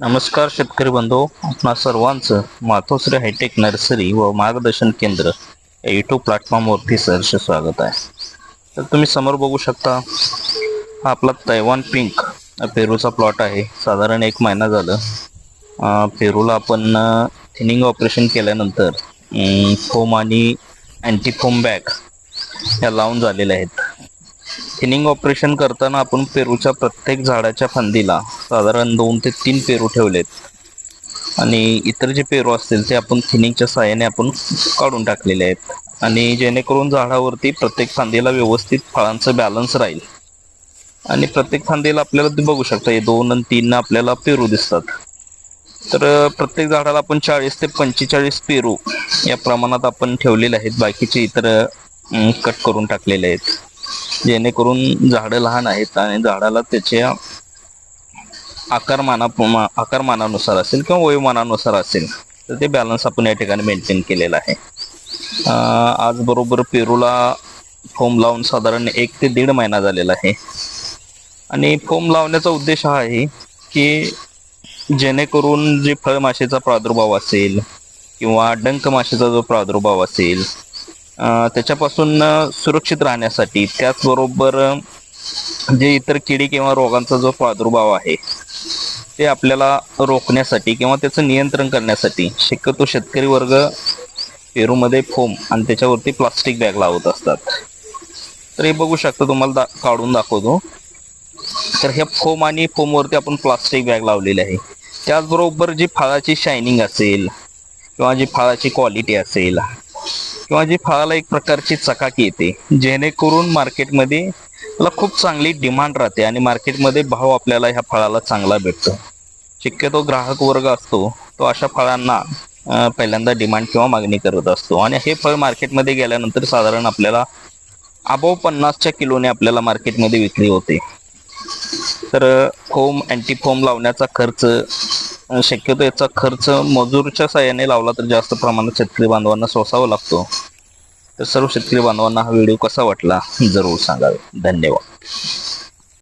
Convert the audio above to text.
नमस्कार शेतकरी बंधू आपणा सर्वांचं मातोश्री हायटेक नर्सरी व मार्गदर्शन केंद्र या युट्यूब प्लॅटफॉर्म वरती सहर्ष स्वागत आहे. तर तुम्ही समोर बघू शकता हा आपला तैवान पिंक पेरूचा प्लॉट आहे. साधारण एक महिना झालं. पेरूला आपण थिनिंग ऑपरेशन केल्यानंतर फोम आणि अँटी फोम बॅग या लावून झालेल्या आहेत. थिनिंग ऑपरेशन करताना आपण पेरूच्या प्रत्येक झाडाच्या फांदीला साधारण दोन ते तीन पेरू ठेवलेत. आणि इतर जे पेरू असतील ते आपण थिनिंगच्या साहाय्याने आपण काढून टाकलेले आहेत. आणि जेणेकरून झाडावरती प्रत्येक फांदीला व्यवस्थित फळांचं बॅलन्स राहील. आणि प्रत्येक फांदीला आपल्याला बघू शकता हे दोन आणि तीन आपल्याला पेरू दिसतात. तर प्रत्येक झाडाला आपण चाळीस ते पंचेचाळीस पेरू या प्रमाणात आपण ठेवलेले आहेत. बाकीचे इतर कट करून टाकलेले आहेत. जेणेकरून झाडं लहान आहेत आणि झाडाला त्याच्या आकारमाना आकारमानानुसार असेल किंवा वयोमानानुसार असेल तर ते बॅलन्स आपण या ठिकाणी मेंटेन केलेलं आहे. आज बरोबर पेरूला फोम लावून साधारण एक ते दीड महिना झालेला आहे. आणि फोम लावण्याचा उद्देश हा आहे की जेणेकरून जे फळमाशीचा प्रादुर्भाव असेल किंवा डंक माशीचा जो प्रादुर्भाव असेल त्याच्यापासून सुरक्षित राहण्यासाठी त्याचबरोबर जे इतर किडी किंवा रोगांचा जो प्रादुर्भाव आहे ते आपल्याला रोखण्यासाठी किंवा त्याचं नियंत्रण करण्यासाठी शक्यतो शेतकरी वर्ग पेरूमध्ये फोम आणि त्याच्यावरती प्लास्टिक बॅग लावत असतात. तर हे बघू शकता तुम्हाला दा काढून दाखवतो. तर ह्या फोम आणि फोमवरती आपण प्लास्टिक बॅग लावलेली आहे. त्याचबरोबर जी फळाची शायनिंग असेल किंवा जी फळाची क्वालिटी असेल किंवा जी फळाला एक प्रकारची चकाकी येते जेणेकरून मार्केटमध्ये त्याला खूप चांगली डिमांड राहते आणि मार्केटमध्ये भाव आपल्याला ह्या फळाला चांगला भेटतो. शक्यतो ग्राहक वर्ग असतो तो अशा फळांना पहिल्यांदा डिमांड किंवा मागणी करत असतो. आणि हे फळ मार्केटमध्ये गेल्यानंतर साधारण आपल्याला अबाव पन्नासच्या किलोने आपल्याला मार्केटमध्ये विक्री होते. तर फोम अँटी फोम लावण्याचा खर्च शक्यतो याचा खर्च मजूरच्या साह्याने लावला तर जास्त प्रमाणात शेतकरी बांधवांना सोसावा लागतो. तर सर्व शेतकरी बांधवांना हा व्हिडिओ कसा वाटला जरूर सांगावे. धन्यवाद.